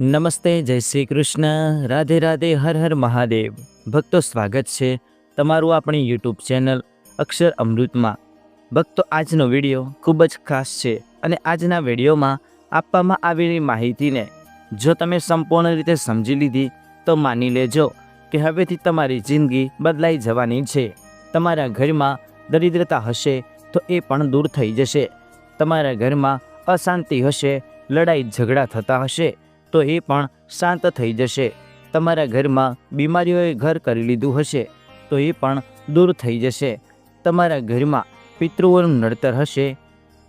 નમસ્તે, જય શ્રી કૃષ્ણ. રાધે રાધે, હર હર મહાદેવ. ભક્તો, સ્વાગત છે તમારું આપણી યુટ્યુબ ચેનલ અક્ષર અમૃતમાં. ભક્તો, આજનો વીડિયો ખૂબ જ ખાસ છે અને આજના વિડીયોમાં આપવામાં આવેલી માહિતીને જો તમે સંપૂર્ણ રીતે સમજી લીધી, તો માની લેજો કે હવેથી તમારી જિંદગી બદલાઈ જવાની છે. તમારા ઘરમાં દરિદ્રતા હશે તો એ પણ દૂર થઈ જશે. તમારા ઘરમાં અશાંતિ હશે લડાઈ ઝઘડા થતા હશે તો એ પણ શાંત થઈ જશે. તમારા ઘરમાં બીમારીઓએ ઘર કરી લીધું હશે, તો એ પણ દૂર થઈ જશે. તમારા ઘરમાં પિતૃઓનું નડતર હશે,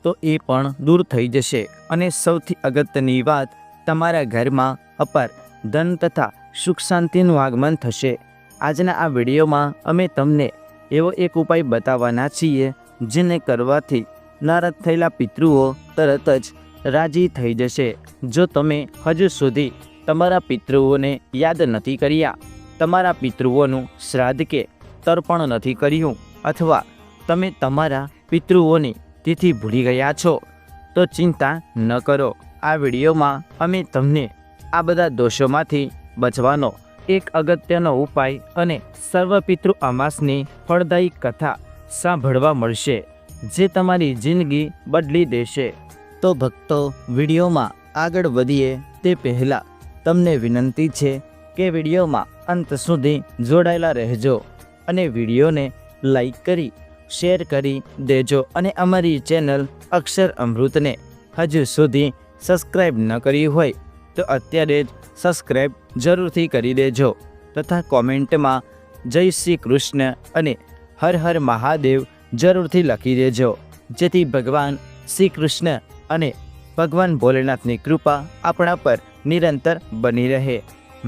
તો એ પણ દૂર થઈ જશે. અને સૌથી અગત્યની વાત, તમારા ઘરમાં અપાર ધન તથા સુખ શાંતિનું આગમન થશે. આજના આ વિડીયોમાં અમે તમને એવો એક ઉપાય બતાવવાના છીએ, જેને કરવાથી નારાજ થયેલા પિતૃઓ તરત જ રાજી થઈ જશે. જો તમે હજુ સુધી તમારા પિતૃઓને યાદ નથી કર્યા, તમારા પિતૃઓનું શ્રાદ્ધ કે તર્પણ નથી કર્યું, અથવા તમે તમારા પિતૃઓની તિથિ ભૂલી ગયા છો, તો ચિંતા ન કરો. આ વિડીયોમાં અમે તમને આ બધા દોષોમાંથી બચવાનો એક અગત્યનો ઉપાય અને સર્વપિતૃ અમાસની ફળદાયી કથા સાંભળવા મળશે, જે તમારી જિંદગી બદલી દેશે. તો ભક્તો, વિડીયોમાં આગળ વધીએ તે પહેલાં તમને વિનંતી છે કે વિડીયોમાં અંત સુધી જોડાયેલા રહેજો અને વિડીયોને લાઈક કરી, શેર કરી દેજો અને અમારી ચેનલ અક્ષર અમૃતને હજુ સુધી સબસ્ક્રાઈબ ન કરી હોય તો અત્યારે જ સબસ્ક્રાઈબ જરૂરથી કરી દેજો તથા કોમેન્ટમાં જય શ્રી કૃષ્ણ અને હર હર મહાદેવ જરૂરથી લખી દેજો જેથી ભગવાન શ્રી કૃષ્ણ અને ભગવાન ભોલેનાથની કૃપા આપણા પર નિરંતર બની રહે.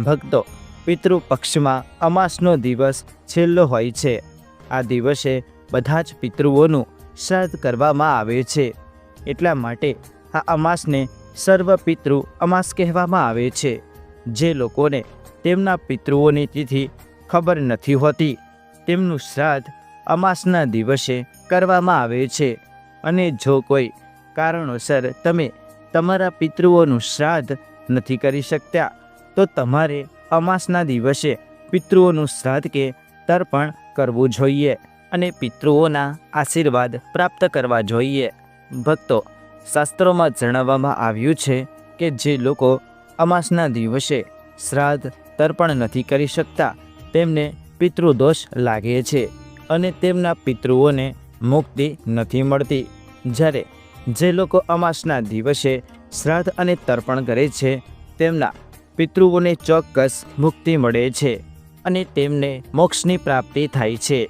ભક્તો પિતૃ પક્ષમાં અમાસનો દિવસ છેલ્લો હોય છે. આ દિવસે બધા જ પિતૃઓનું શ્રાદ્ધ કરવામાં આવે છે. એટલા માટે આ અમાસને સર્વ પિતૃ અમાસ કહેવામાં આવે છે. જે લોકોને તેમના પિતૃઓની તિથિ ખબર નથી હોતી, તેમનું શ્રાદ્ધ અમાસના દિવસે કરવામાં આવે છે. અને જો કોઈ કારણોસર તમે તમારા પિતૃઓનું શ્રાદ્ધ નથી કરી શકતા. તો તમારે અમાસના દિવસે પિતૃઓનું શ્રાદ્ધ કે તર્પણ કરવું જોઈએ અને પિતૃઓના આશીર્વાદ પ્રાપ્ત કરવા જોઈએ. ભક્તો, શાસ્ત્રોમાં જણાવવામાં આવ્યું છે કે જે લોકો અમાસના દિવસે શ્રાદ્ધ, તર્પણ નથી કરી શકતા, તેમને પિતૃદોષ લાગે છે અને તેમના પિતૃઓને મુક્તિ નથી મળતી. જ્યારે જે લોકો અમાસના દિવસે શ્રાદ્ધ અને તર્પણ કરે છે, તેમના પિતૃઓને ચોક્કસ મુક્તિ મળે છે અને તેમને મોક્ષની પ્રાપ્તિ થાય છે.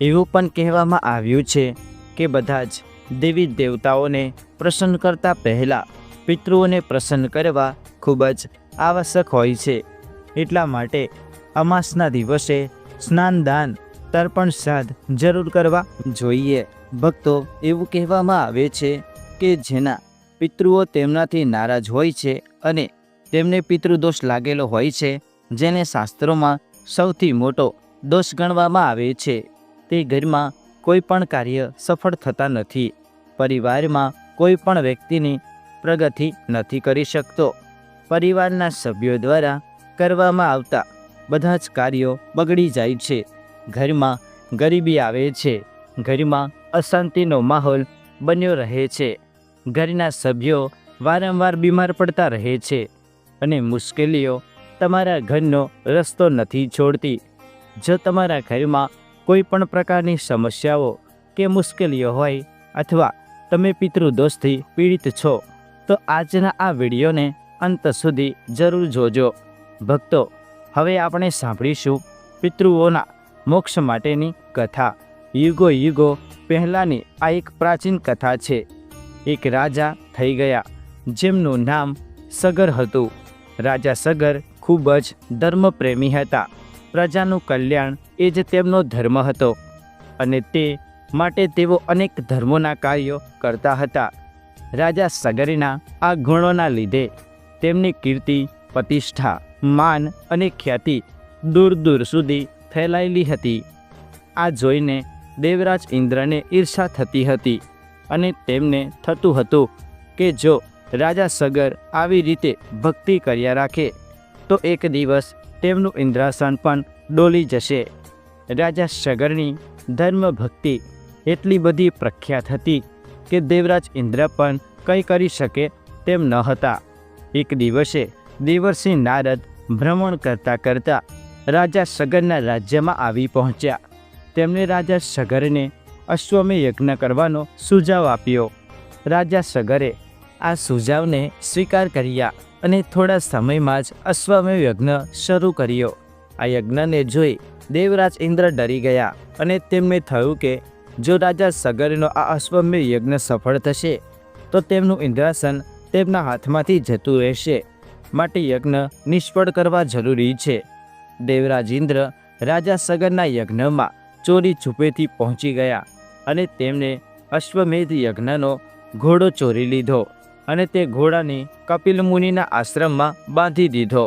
એવું પણ કહેવામાં આવ્યું છે કે બધા જ દેવી દેવતાઓને પ્રસન્ન કરતા પહેલાં પિતૃઓને પ્રસન્ન કરવા ખૂબ જ આવશ્યક હોય છે. એટલા માટે અમાસના દિવસે સ્નાનદાન તર્પણ, શ્રાદ્ધ જરૂર કરવા જોઈએ. ભક્તો, એવું કહેવામાં આવે છે કે જેના પિતૃઓ તેમનાથી નારાજ હોય છે અને તેમને પિતૃદોષ લાગેલો હોય છે, જેને શાસ્ત્રોમાં સૌથી મોટો દોષ ગણવામાં આવે છે. તે ઘરમાં કોઈ પણ કાર્ય સફળ થતા નથી. પરિવારમાં કોઈ પણ વ્યક્તિની પ્રગતિ નથી કરી શકતો. પરિવારના સભ્યો દ્વારા કરવામાં આવતા બધા જ કાર્યો બગડી જાય છે. ઘરમાં ગરીબી આવે છે. ઘરમાં અશાંતિનો માહોલ બન્યો રહે છે. ઘરના સભ્યો વારંવાર બીમાર પડતા રહે છે અને મુશ્કેલીઓ તમારા ઘરનો રસ્તો નથી છોડતી. જો તમારા ઘરમાં કોઈ પણ પ્રકારની સમસ્યાઓ કે મુશ્કેલીઓ હોય અથવા તમે પિતૃદોષથી પીડિત છો, તો આજના આ વિડીયોને અંત સુધી જરૂર જોજો. ભક્તો, હવે આપણે સાંભળીશું પિતૃઓના મોક્ષ માટેની કથા. યુગો યુગો પહેલાંની આ એક પ્રાચીન કથા છે. એક રાજા થઈ ગયા, જેમનું નામ સગર હતું. રાજા સગર ખૂબ જ ધર્મપ્રેમી હતા. પ્રજાનું કલ્યાણ એ જ તેમનો ધર્મ હતો અને તે માટે તેઓ અનેક ધર્મોના કાર્યો કરતા હતા. રાજા સગરના આ ગુણોના લીધે તેમની કીર્તિ, પ્રતિષ્ઠા, માન અને ખ્યાતિ દૂર દૂર સુધી ફેલાયેલી હતી. આ જોઈને દેવરાજ ઇન્દ્રને ઈર્ષા થતી હતી. અને તેમને થતું હતું કે જો રાજા સગર આવી રીતે ભક્તિ કર્યા રાખે, તો એક દિવસ તેમનું ઇન્દ્રાસન પણ ડોલી જશે. રાજા સગરની ધર્મ ભક્તિ એટલી બધી પ્રખ્યાત હતી કે દેવરાજ ઇન્દ્ર પણ કંઈ કરી શકે તેમ ન હતા. એક દિવસે દેવરસિંહ નારદ ભ્રમણ કરતાં કરતાં રાજા સગરના રાજ્યમાં આવી પહોંચ્યા. તેમણે રાજા સગરને અશ્વમે યજ્ઞ કરવાનો સુઝાવ આપ્યો. રાજા સગરે આ સુઝાવને સ્વીકાર કર્યા અને થોડા સમયમાં જ અશ્વમેવ યજ્ઞ શરૂ કર્યો. આ યજ્ઞને જોઈ દેવરાજ ઇન્દ્ર ડરી ગયા અને તેમને થયું કે જો રાજા સગરનો આ અશ્વમેવ યજ્ઞ સફળ થશે, તો તેમનું ઇન્દ્રાસન તેમના હાથમાંથી જતું રહેશે. માટે યજ્ઞ નિષ્ફળ કરવા જરૂરી છે. દેવરાજ ઇન્દ્ર રાજા સગરના યજ્ઞમાં ચોરી છુપેથી પહોંચી ગયા અને તેમને અશ્વમેધ યજ્ઞનો ઘોડો ચોરી લીધો અને તે ઘોડાને કપિલ મુનિના આશ્રમમાં બાંધી દીધો.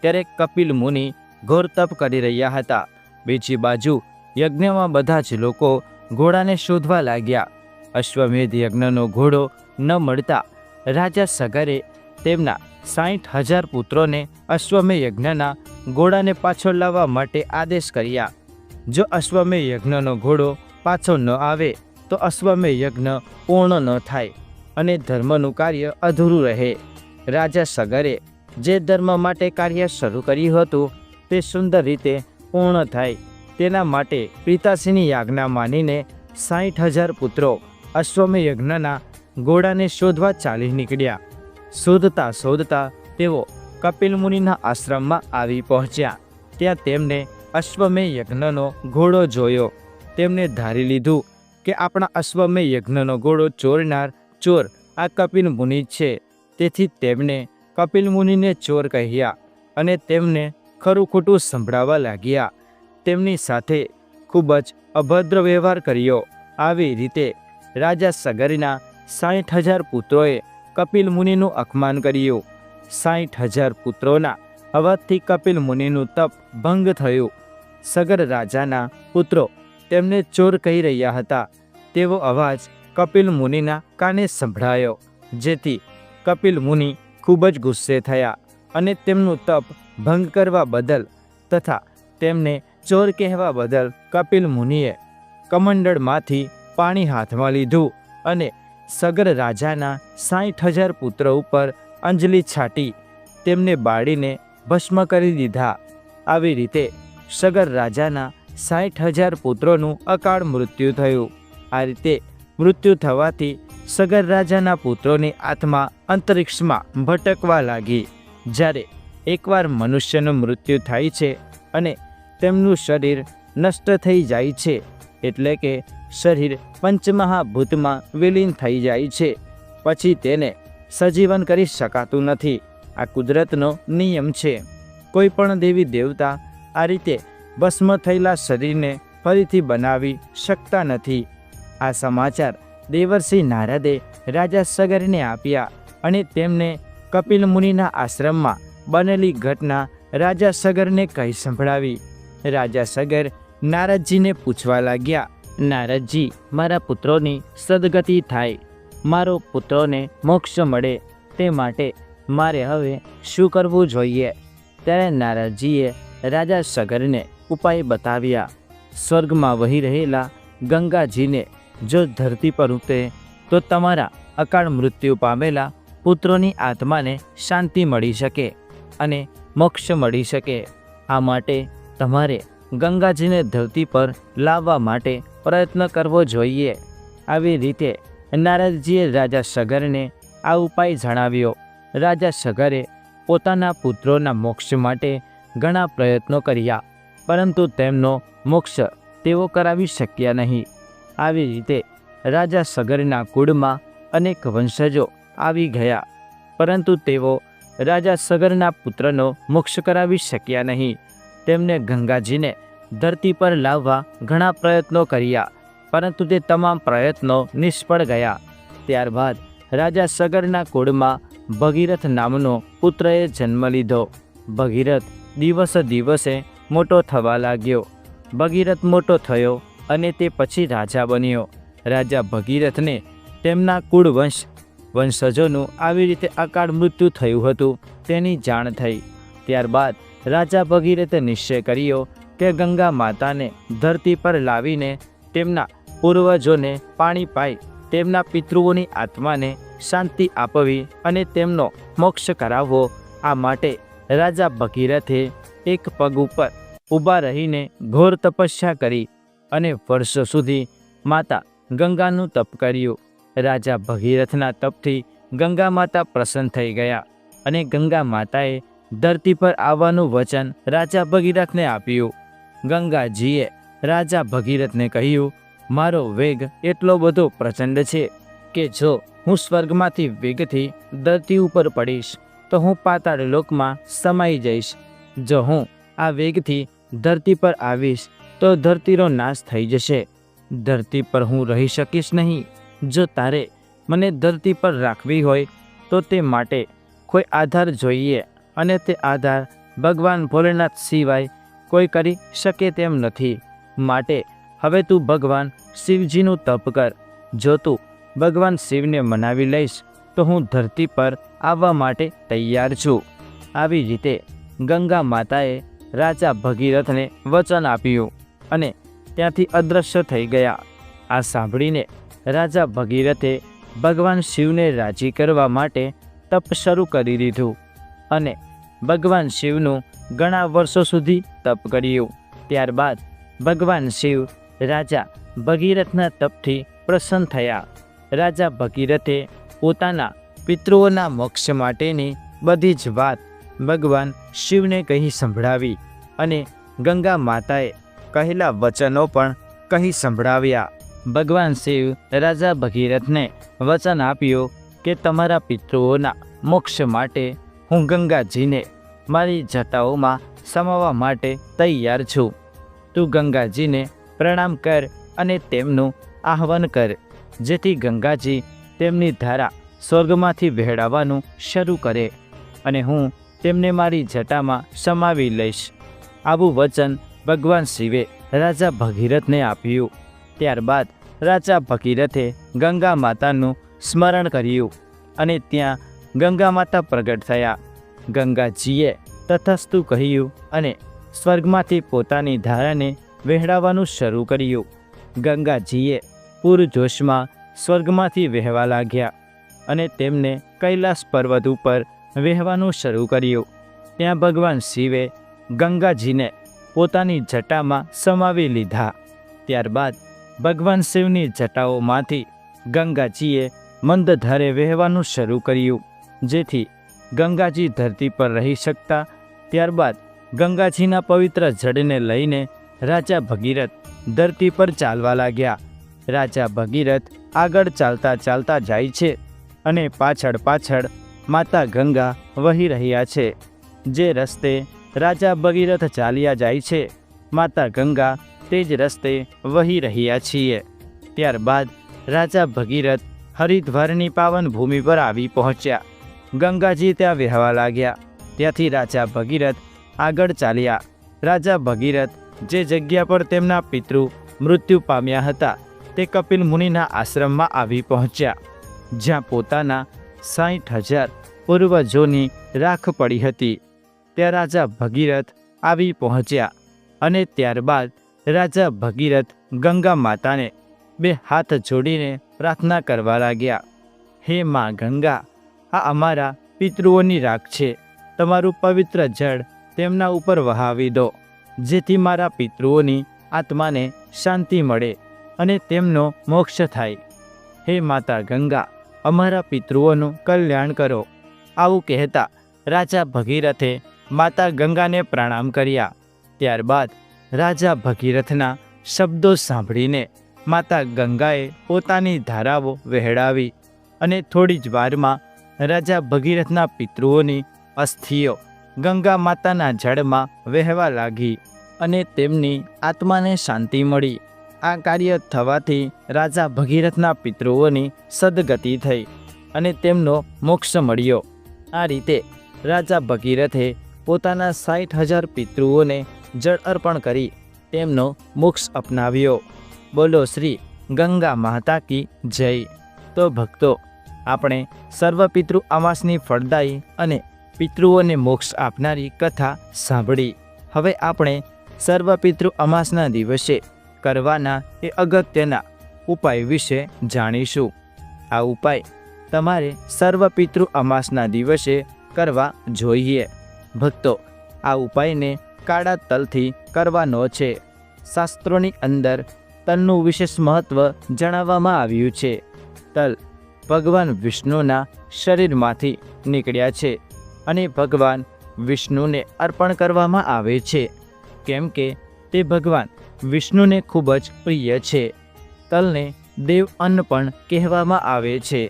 ત્યારે કપિલ મુનિ ઘોર તપ કરી રહ્યા હતા. બીજી બાજુ યજ્ઞમાં બધા જ લોકો ઘોડાને શોધવા લાગ્યા. અશ્વમેધ યજ્ઞનો ઘોડો ન મળતા રાજા સગરે તેમના સાઠ હજાર પુત્રોને અશ્વમેધ યજ્ઞના ઘોડાને પાછો લાવવા માટે આદેશ કર્યા. જો અશ્વમેય યજ્ઞનો ઘોડો પાછો ન આવે, તો અશ્વમેય યજ્ઞ પૂર્ણ ન થાય અને ધર્મનું કાર્ય અધૂરું રહે. રાજા સગરે જે ધર્મ માટે કાર્ય શરૂ કર્યું હતું, તે સુંદર રીતે પૂર્ણ થાય. તેના માટે પિતાશ્રીની યાજ્ઞા માનીને સાઠ હજાર પુત્રો અશ્વમેય યજ્ઞના ઘોડાને શોધવા ચાલી નીકળ્યા. શોધતા શોધતા તેઓ કપિલ મુનિના આશ્રમમાં આવી પહોંચ્યા. ત્યાં તેમને અશ્વમેધ યજ્ઞનો ઘોડો જોયો. તેમને ધારી લીધું કે આપણા અશ્વમે યજ્ઞનો ઘોડો ચોરનાર ચોર આ કપિલ મુનિ છે. તેથી તેમને કપિલ મુનિને ચોર કહ્યા અને તેમને ખરું ખોટું સંભળાવવા લાગ્યા. તેમની સાથે ખૂબ જ અભદ્ર વ્યવહાર કર્યો. આવી રીતે રાજા સગરીના સાઠ હજાર પુત્રોએ કપિલ મુનિનું અપમાન કર્યું. સાઠ હજાર પુત્રોના અવાજથી કપિલ મુનિનું તપ ભંગ થયું. સગર રાજાના પુત્રો તેમને ચોર કહી રહ્યા હતા. તેવો અવાજ કપિલ મુનિના કાને સંભળાયો, જેથી કપિલ મુનિ ખૂબ જ ગુસ્સે થયા અને તેમનું તપ ભંગ કરવા બદલ તથા તેમને ચોર કહેવા બદલ કપિલ મુનિએ કમંડળમાંથી પાણી હાથમાં લીધું અને સગર રાજાના સાઠ હજાર પુત્રો ઉપર અંજલિ છાટી તેમને બાળીને ભસ્મ કરી દીધા. આવી રીતે સગર રાજાના સાઠ હજાર પુત્રોનું અકાળ મૃત્યુ થયું. આ રીતે મૃત્યુ થવાથી સગર રાજાના પુત્રોની આત્મા અંતરિક્ષમાં ભટકવા લાગી. જ્યારે એકવાર મનુષ્યનું મૃત્યુ થાય છે અને તેમનું શરીર નષ્ટ થઈ જાય છે, એટલે કે શરીર પંચમહાભૂતમાં વિલીન થઈ જાય છે, પછી તેને સજીવન કરી શકાતું નથી. આ કુદરતનો નિયમ છે. કોઈ પણ દેવી દેવતા આ રીતે ભસ્મ થયેલા શરીરને ફરીથી બનાવી શકતા નથી. આ સમાચાર દેવર્ષિ નારદે રાજા સગરને આપ્યા અને તેમને કપિલ મુનિના આશ્રમમાં બનેલી ઘટના રાજા સગરને કહી સંભળાવી. રાજા સગર નારદજીને પૂછવા લાગ્યા, નારદજી, મારા પુત્રોની સદગતિ થાય. મારો પુત્રોને મોક્ષ મળે તે માટે મારે હવે શું કરવું જોઈએ? ત્યારે નારદજીએ રાજા સગરને ઉપાય બતાવ્યા. સ્વર્ગમાં વહી રહેલા ગંગાજીને જો ધરતી પર ઉતરે, તો તમારા અકાળ મૃત્યુ પામેલા પુત્રોની આત્માને શાંતિ મળી શકે અને મોક્ષ મળી શકે. આ માટે તમારે ગંગાજીને ધરતી પર લાવવા માટે પ્રયત્ન કરવો જોઈએ. આવી રીતે નારદજીએ રાજા સગરને આ ઉપાય જણાવ્યો. રાજા સગરે પોતાના પુત્રોના મોક્ષ માટે ઘણા પ્રયત્નો કર્યા, પરંતુ તેમનો મોક્ષ તેઓ કરાવી શક્યા નહીં. આવી રીતે રાજા સગરના કુળમાં અનેક વંશજો આવી ગયા, પરંતુ તેઓ રાજા સગરના પુત્રનો મોક્ષ કરાવી શક્યા નહીં. તેમને ગંગાજીને ધરતી પર લાવવા ઘણા પ્રયત્નો કર્યા, પરંતુ તે તમામ પ્રયત્નો નિષ્ફળ ગયા. ત્યારબાદ રાજા સગરના કુળમાં ભગીરથ નામનો પુત્રએ જન્મ લીધો. ભગીરથ દિવસ દિવસે મોટો થવા લાગ્યો. ભગીરથ મોટો થયો અને તે પછી રાજા બન્યો. રાજા ભગીરથને તેમના કુળવંશ, વંશજોનું આવી રીતે અકાળ મૃત્યુ થયું હતું તેની જાણ થઈ. ત્યારબાદ રાજા ભગીરથે નિશ્ચય કર્યો કે ગંગા માતાને ધરતી પર લાવીને તેમના પૂર્વજોને પાણી પાઈ તેમના પિતૃઓની આત્માને શાંતિ આપવી અને તેમનો મોક્ષ કરાવવો આ માટે રાજા ભગીરથે એક પગ ઉપર ઊભા રહીને ઘોર તપસ્યા કરી અને વર્ષો સુધી માતા ગંગાનું તપ કર્યું. રાજા ભગીરથના તપથી ગંગા માતા પ્રસન્ન થઈ ગયા અને ગંગા માતાએ ધરતી પર આવવાનું વચન રાજા ભગીરથને આપ્યું. ગંગાજીએ રાજા ભગીરથને કહ્યું, મારો વેગ એટલો બધો પ્રચંડ છે કે જો હું સ્વર્ગમાંથી વેગથી ધરતી ઉપર પડીશ તો હું પાતાળ લોકમાં સમાઈ જઈશ. જો હું આ વેગથી ધરતી પર આવીશ, તો ધરતીનો નાશ થઈ જશે. ધરતી પર હું રહી શકીશ નહીં. જો તારે મને ધરતી પર રાખવી હોય, તો તે માટે કોઈ આધાર જોઈએ અને તે આધાર ભગવાન ભોલેનાથ સિવાય કોઈ કરી શકે તેમ નથી. માટે હવે તું ભગવાન શિવજીનું તપ કર. જો તું ભગવાન શિવને મનાવી લઈશ, તો હું ધરતી પર આવવા માટે તૈયાર છું. આવી રીતે ગંગા માતાએ રાજા ભગીરથને વચન આપ્યું અને ત્યાંથી અદૃશ્ય થઈ ગયા. આ સાંભળીને રાજા ભગીરથે ભગવાન શિવને રાજી કરવા માટે તપ શરૂ કરી દીધું અને ભગવાન શિવનું ઘણા વર્ષો સુધી તપ કર્યું. ત્યારબાદ ભગવાન શિવ રાજા ભગીરથના તપથી પ્રસન્ન થયા. રાજા ભગીરથે પોતાના પિતૃઓના મોક્ષ માટેની બધી જ વાત ભગવાન શિવને કહી સંભળાવી અને ગંગા માતાએ કહેલા વચનો પણ કહી સંભળાવ્યા. ભગવાન શિવ રાજા ભગીરથને વચન આપ્યું કે તમારા પિતૃઓના મોક્ષ માટે હું ગંગાજીને મારી જટાઓમાં સમાવવા માટે તૈયાર છું. તું ગંગાજીને પ્રણામ કર અને તેમનું આહ્વાન કર, જેથી ગંગાજી તેમની ધારા સ્વર્ગમાંથી વહેડાવવાનું શરૂ કરે અને હું તેમને મારી જટામાં સમાવી લઈશ. આવું વચન ભગવાન શિવે રાજા ભગીરથને આપ્યું. ત્યારબાદ રાજા ભગીરથે ગંગા માતાનું સ્મરણ કર્યું અને ત્યાં ગંગા માતા પ્રગટ થયા. ગંગાજીએ તથસ્તુ કહ્યું અને સ્વર્ગમાંથી પોતાની ધારાને વહેડાવવાનું શરૂ કર્યું. ગંગાજીએ પૂરજોશમાં સ્વર્ગમાંથી વહેવા લાગ્યા. અને તેમને કૈલાસ પર્વત ઉપર વહેવાનું શરૂ કર્યું. ત્યાં ભગવાન શિવે ગંગાજીને પોતાની જટામાં સમાવી લીધા. ત્યારબાદ ભગવાન શિવની જટાઓમાંથી ગંગાજીએ મંદધારે વહેવાનું શરૂ કર્યું, જેથી ગંગાજી ધરતી પર રહી શકતા. ત્યારબાદ ગંગાજીના પવિત્ર જળને લઈને રાજા ભગીરથ ધરતી પર ચાલવા લાગ્યા. રાજા ભગીરથ આગળ ચાલતા ચાલતા જાય છે. અને પાછળ પાછળ માતા ગંગા વહી રહ્યા છે. જે રસ્તે રાજા ભગીરથ ચાલ્યા જાય છે, માતા ગંગા તે જ રસ્તે વહી રહ્યા છીએ. ત્યારબાદ રાજા ભગીરથ હરિદ્વારની પાવન ભૂમિ પર આવી પહોંચ્યા. ગંગાજી ત્યાં વહેવા લાગ્યા. ત્યાંથી રાજા ભગીરથ આગળ ચાલ્યા. રાજા ભગીરથ જે જગ્યા પર તેમના પિતૃ મૃત્યુ પામ્યા હતા, તે કપિલ મુનિના આશ્રમમાં આવી પહોંચ્યા. જ્યાં પોતાના સાઠ હજાર પૂર્વજોની રાખ પડી હતી. ત્યાં રાજા ભગીરથ આવી પહોંચ્યા અને ત્યારબાદ રાજા ભગીરથ ગંગા માતાને બે હાથ જોડીને પ્રાર્થના કરવા લાગ્યા, હે માં ગંગા, આ અમારા પિતૃઓની રાખ છે. તમારું પવિત્ર જળ તેમના ઉપર વહાવી દો, જેથી મારા પિતૃઓની આત્માને શાંતિ મળે અને તેમનો મોક્ષ થાય. હે માતા ગંગા અમારા પિતૃઓનું કલ્યાણ કરો. આવું કહેતા રાજા ભગીરથે માતા ગંગાને પ્રણામ કર્યા. ત્યારબાદ રાજા ભગીરથના શબ્દો સાંભળીને માતા ગંગાએ પોતાની ધારાઓ વહેડાવી અને થોડી જ વારમાં રાજા ભગીરથના પિતૃઓની અસ્થિઓ ગંગા માતાના જળમાં વહેવા લાગી અને તેમની આત્માને શાંતિ મળી. આ કાર્ય થવાથી રાજા ભગીરથના પિતૃઓની સદગતિ થઈ અને તેમનો મોક્ષ મળ્યો. આ રીતે રાજા ભગીરથે પોતાના સાઠ હજાર પિતૃઓને જળ અર્પણ કરી તેમનો મોક્ષ અપનાવ્યો. બોલો શ્રી ગંગા માતા કી જય. તો ભક્તો, આપણે સર્વપિતૃ અમાસની ફળદાયી અને પિતૃઓને મોક્ષ આપનારી કથા સાંભળી. હવે આપણે સર્વપિતૃ અમાસના દિવસે કરવાના એ અગત્યના ઉપાય વિશે જાણીશું. આ ઉપાય તમારે સર્વપિતૃ અમાસના દિવસે કરવા જોઈએ. ભક્તો, આ ઉપાયને કાળા તલથી કરવાનો છે. શાસ્ત્રોની અંદર તલનું વિશેષ મહત્ત્વ જણાવવામાં આવ્યું છે. તલ ભગવાન વિષ્ણુના શરીરમાંથી નીકળ્યા છે અને ભગવાન વિષ્ણુને અર્પણ કરવામાં આવે છે. કેમ કે તે ભગવાન વિષ્ણુને ખૂબ જ પ્રિય છે. તલને દેવ અન્ન પણ કહેવામાં આવે છે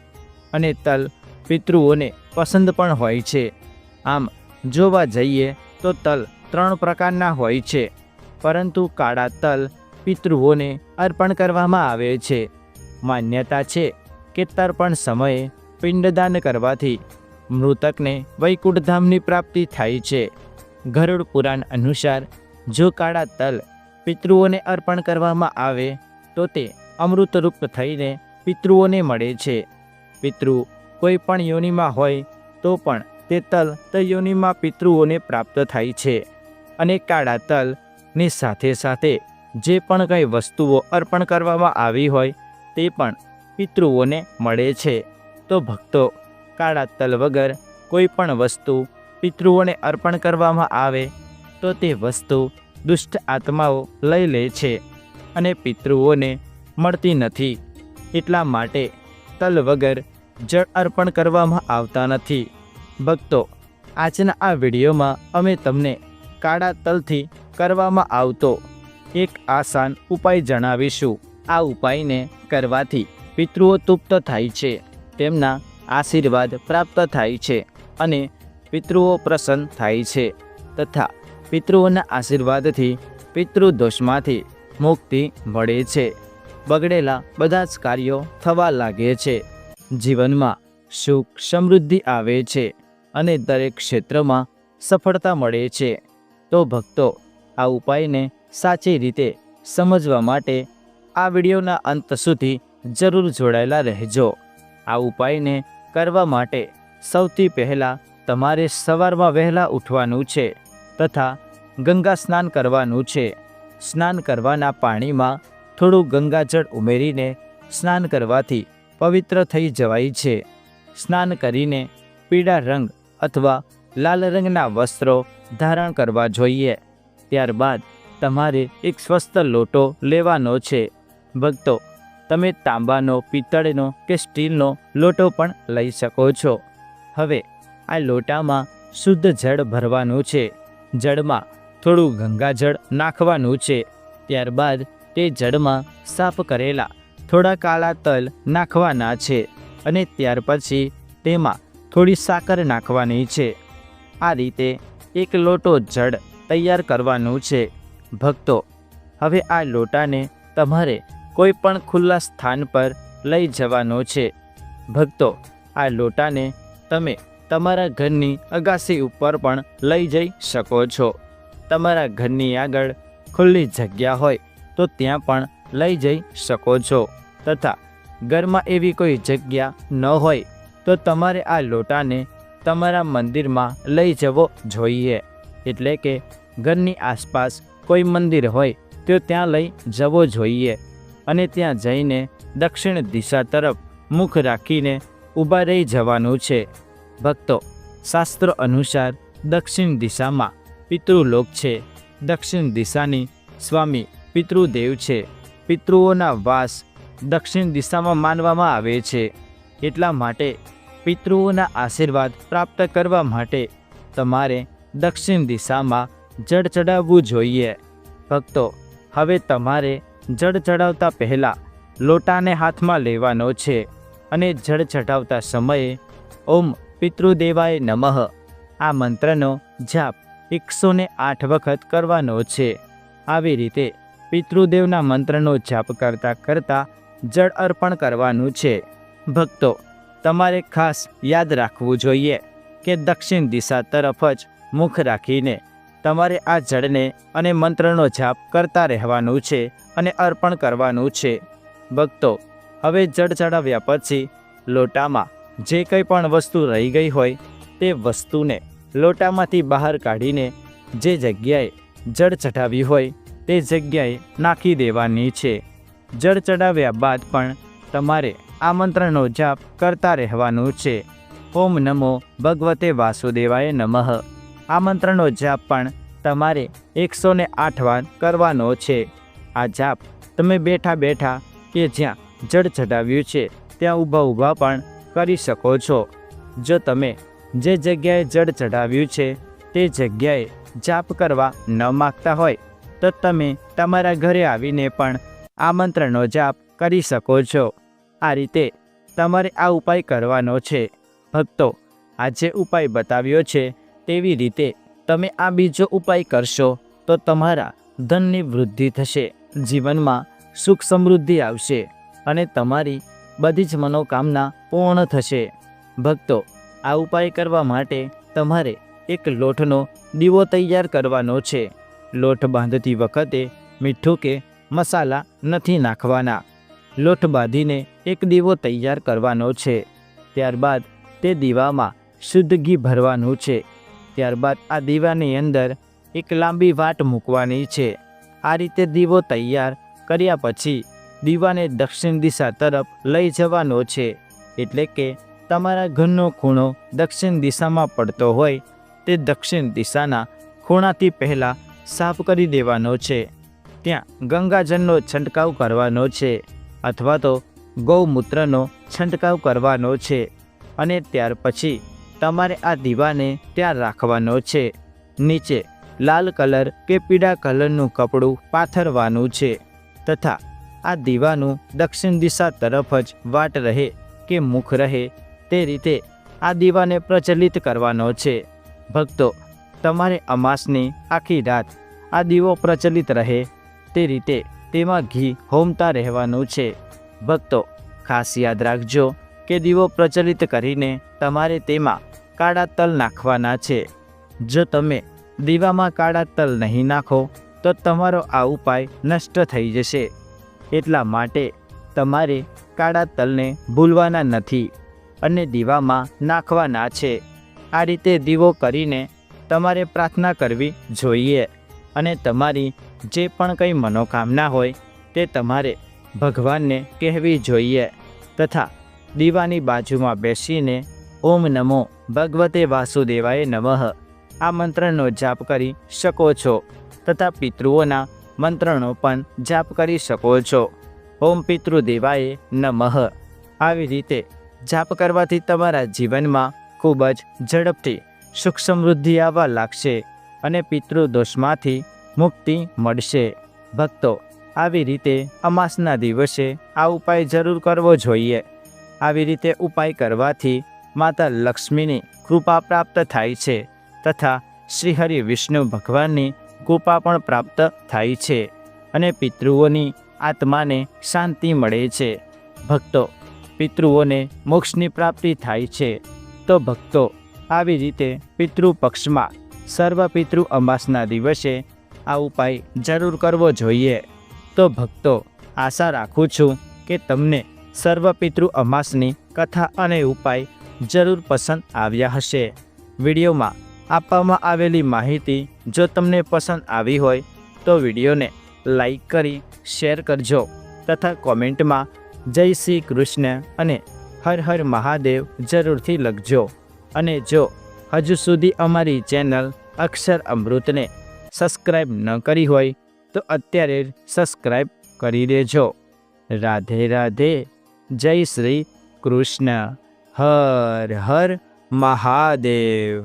અને તલ પિતૃઓને પસંદ પણ હોય છે. આમ, જોવા જઈએ તો તલ ત્રણ પ્રકારના હોય છે, પરંતુ કાળા તલ પિતૃઓને અર્પણ કરવામાં આવે છે. માન્યતા છે કે તર્પણ સમયે પિંડદાન કરવાથી મૃતકને વૈકુંઠધામની પ્રાપ્તિ થાય છે. ગરુડ પુરાણ અનુસાર, જો કાળા તલ પિતૃઓને અર્પણ કરવામાં આવે, તો તે અમૃતરૂપ થઈને પિતૃઓને મળે છે. પિતૃ કોઈ પણ યોનિમાં હોય, તો પણ તે તલ તે યોનિમાં પિતૃઓને પ્રાપ્ત થાય છે. અને કાળા તલની સાથે સાથે જે પણ કંઈ વસ્તુઓ અર્પણ કરવામાં આવી હોય, તે પણ પિતૃઓને મળે છે. તો ભક્તો, કાળા તલ વગર કોઈ પણ વસ્તુ પિતૃઓને અર્પણ કરવામાં આવે, તો તે વસ્તુ દુષ્ટ આત્માઓ લઈ લે છે અને પિતૃઓને મળતી નથી. એટલા માટે તલ વગર જળ અર્પણ કરવામાં આવતા નથી. ભક્તો, આજના આ વિડીયોમાં અમે તમને કાળા તલથી કરવામાં આવતો એક આસાન ઉપાય જણાવીશું. આ ઉપાયને કરવાથી પિતૃઓ તૃપ્ત થાય છે, તેમના આશીર્વાદ પ્રાપ્ત થાય છે અને પિતૃઓ પ્રસન્ન થાય છે તથા પિતૃઓના આશીર્વાદથી પિતૃદોષમાંથી મુક્તિ મળે છે. બગડેલા બધા જ કાર્યો થવા લાગે છે. જીવનમાં સુખ સમૃદ્ધિ આવે છે અને દરેક ક્ષેત્રમાં સફળતા મળે છે. તો ભક્તો, આ ઉપાયને સાચી રીતે સમજવા માટે આ વિડીયોના અંત સુધી જરૂર જોડાયેલા રહેજો. આ ઉપાયને કરવા માટે સૌથી પહેલાં તમારે સવારમાં વહેલા ઉઠવાનું છે. તથા ગંગા સ્નાન કરવાનું છે. સ્નાન કરવાના પાણીમાં થોડું ગંગાજળ ઉમેરીને સ્નાન કરવાથી પવિત્ર થઈ જવાય છે. સ્નાન કરીને પીળા રંગ અથવા લાલ રંગના વસ્ત્રો ધારણ કરવા જોઈએ. ત્યારબાદ તમારે એક સ્વસ્થ લોટો લેવાનો છે. ભક્તો, તમે તાંબાનો, પિત્તળનો કે સ્ટીલનો લોટો પણ લઈ શકો છો. હવે આ લોટામાં શુદ્ધ જળ ભરવાનું છે. જળમાં થોડું ગંગાજળ નાખવાનું છે. ત્યારબાદ તે જળમાં સાફ કરેલા થોડા કાળા તલ નાખવાના છે અને ત્યાર પછી તેમાં થોડી સાકર નાખવાની છે. આ રીતે એક લોટો જળ તૈયાર કરવાનું છે. ભક્તો, હવે આ લોટાને તમારે કોઈ પણ ખુલ્લા સ્થાન પર લઈ જવાનો છે. ભક્તો, આ લોટાને તમે તમારા ઘરની અગાસી ઉપર પણ લઈ જઈ શકો છો. તમારા ઘરની આગળ ખુલ્લી જગ્યા હોય તો ત્યાં પણ લઈ જઈ શકો છો. તથા ઘરમાં એવી કોઈ જગ્યા ન હોય તો તમારે આ લોટાને તમારા મંદિરમાં લઈ જવો જોઈએ. એટલે કે ઘરની આસપાસ કોઈ મંદિર હોય તો ત્યાં લઈ જવો જોઈએ અને ત્યાં જઈને દક્ષિણ દિશા તરફ મુખ રાખીને ઊભા રહી જવાનું છે. ભક્તો, શાસ્ત્ર અનુસાર દક્ષિણ દિશામાં પિતૃલોક છે. દક્ષિણ દિશાની સ્વામી પિતૃદેવ છે. પિતૃઓના વાસ દક્ષિણ દિશામાં માનવામાં આવે છે. એટલા માટે પિતૃઓના આશીર્વાદ પ્રાપ્ત કરવા માટે તમારે દક્ષિણ દિશામાં જળ ચડાવવું જોઈએ. ભક્તો, હવે તમારે જળ ચડાવતા પહેલાં લોટાને હાથમાં લેવાનો છે અને જળ ચઢાવતા સમયે ઓમ પિતૃદેવાય નમઃ. આ મંત્રનો જાપ એકસો ને આઠ વખત કરવાનો છે. આવી રીતે પિતૃદેવના મંત્રનો જાપ કરતાં કરતાં જળ અર્પણ કરવાનું છે. ભક્તો, તમારે ખાસ યાદ રાખવું જોઈએ કે દક્ષિણ દિશા તરફ જ મુખ રાખીને તમારે આ જળને અને મંત્રનો જાપ કરતા રહેવાનું છે અને અર્પણ કરવાનું છે. ભક્તો, હવે જળ ચડાવ્યા પછી લોટામાં જે કંઈ પણ વસ્તુ રહી ગઈ હોય તે વસ્તુને લોટામાંથી બહાર કાઢીને જે જગ્યાએ જળ ચઢાવી હોય તે જગ્યાએ નાખી દેવાની છે. જળ ચડાવ્યા બાદ પણ તમારે આ મંત્રનો જાપ કરતા રહેવાનું છે. ઓમ નમો ભગવતે વાસુદેવાય નમઃ. આ મંત્રનો જાપ પણ તમારે એકસો ને આઠ વાર કરવાનો છે. આ જાપ તમે બેઠા બેઠા કે જ્યાં જળ ચઢાવ્યું છે, ત્યાં ઊભા ઊભા પણ કરી શકો છો. જો તમે જે જગ્યાએ જળ ચઢાવ્યું છે, તે જગ્યાએ જાપ કરવા ન માગતા હોય, તો તમે તમારા ઘરે આવીને પણ આ મંત્રનો જાપ કરી શકો છો. આ રીતે તમારે આ ઉપાય કરવાનો છે. ભક્તો, આ જે ઉપાય બતાવ્યો છે, તેવી રીતે તમે આ બીજો ઉપાય કરશો, તો તમારા ધનની વૃદ્ધિ થશે, જીવનમાં સુખ સમૃદ્ધિ આવશે અને તમારી બધી જ મનોકામના પૂર્ણ થશે. ભક્તો, આ ઉપાય કરવા માટે તમારે એક લોટનો દીવો તૈયાર કરવાનો છે. લોટ બાંધતી વખતે મીઠું કે મસાલા નથી નાખવાના. લોટ બાંધીને એક દીવો તૈયાર કરવાનો છે. ત્યારબાદ તે દીવામાં શુદ્ધ ઘી ભરવાનું છે. ત્યારબાદ આ દીવાની અંદર એક લાંબી વાટ મૂકવાની છે. આ રીતે દીવો તૈયાર કર્યા પછી દીવાને દક્ષિણ દિશા તરફ લઈ જવાનો છે. એટલે કે તમારા ઘરનો ખૂણો દક્ષિણ દિશામાં પડતો હોય, તે દક્ષિણ દિશાના ખૂણાથી પહેલાં સાફ કરી દેવાનો છે. ત્યાં ગંગાજળનો છંટકાવ કરવાનો છે, અથવા તો ગૌમૂત્રનો છંટકાવ કરવાનો છે, અને ત્યાર પછી તમારે આ દીવાને ત્યાં રાખવાનો છે. નીચે લાલ કલર કે પીળા કલરનું કપડું પાથરવાનું છે, તથા આ દીવાનું દક્ષિણ દિશા તરફ જ વાટ રહે કે મુખ રહે તે રીતે આ દીવાને પ્રચલિત કરવાનો છે. ભક્તો, તમારે અમાસની આખી રાત આ દીવો પ્રચલિત રહે તે રીતે તેમાં ઘી હોમતા રહેવાનું છે. ભક્તો, ખાસ યાદ રાખજો કે દીવો પ્રચલિત કરીને તમારે તેમાં કાળા તલ નાખવાના છે. જો તમે દીવામાં કાળા તલ નહીં નાખો, તો તમારો આ ઉપાય નષ્ટ થઈ જશે. એટલા માટે તમારે કાળા તલને ભૂલવાના નથી અને દીવામાં નાખવાના છે. આ રીતે દીવો કરીને તમારે પ્રાર્થના કરવી જોઈએ અને તમારી જે પણ કંઈ મનોકામના હોય તે તમારે ભગવાનને કહેવી જોઈએ તથા દીવાની બાજુમાં બેસીને ઓમ નમો ભગવતે વાસુદેવાય નમઃ આ મંત્રનો જાપ કરી શકો છો તથા પિતૃઓના મંત્રનો પણ જાપ કરી શકો છો. ઓમ પિતૃદેવાય નમઃ. આવી રીતે જાપ કરવાથી તમારા જીવનમાં ખૂબ જ ઝડપથી સુખ સમૃદ્ધિ આવવા લાગશે અને પિતૃદોષમાંથી મુક્તિ મળશે. ભક્તો, આવી રીતે અમાસના દિવસે આ ઉપાય જરૂર કરવો જોઈએ. આવી રીતે ઉપાય કરવાથી માતા લક્ષ્મીની કૃપા પ્રાપ્ત થાય છે તથા શ્રીહરિ વિષ્ણુ ભગવાનની કૃપા પણ પ્રાપ્ત થાય છે અને પિતૃઓની આત્માને શાંતિ મળે છે. ભક્તો, પિતૃઓને મોક્ષની પ્રાપ્તિ થાય છે. તો ભક્તો, આવી રીતે પિતૃ પક્ષમાં સર્વ પિતૃ અમાસના દિવસે આ ઉપાય જરૂર કરવો જોઈએ. તો ભક્તો, આશા રાખું છું કે તમને સર્વ પિતૃ અમાસની કથા અને ઉપાય જરૂર પસંદ આવ્યા હશે. વિડીયોમાં આપવામાં આવેલી માહિતી જો તમને પસંદ આવી હોય તો વિડીયોને લાઈક કરી, શેર કરજો તથા કોમેન્ટમાં જય શ્રી કૃષ્ણ અને હર હર મહાદેવ જરૂરથી લખજો. અને જો હજુ સુધી અમારી ચેનલ અક્ષર અમૃતને સબસ્ક્રાઈબ ન કરી હોય તો અત્યારે સબસ્ક્રાઈબ કરી દેજો. રાધે રાધે, જય શ્રી કૃષ્ણ, હર હર મહાદેવ.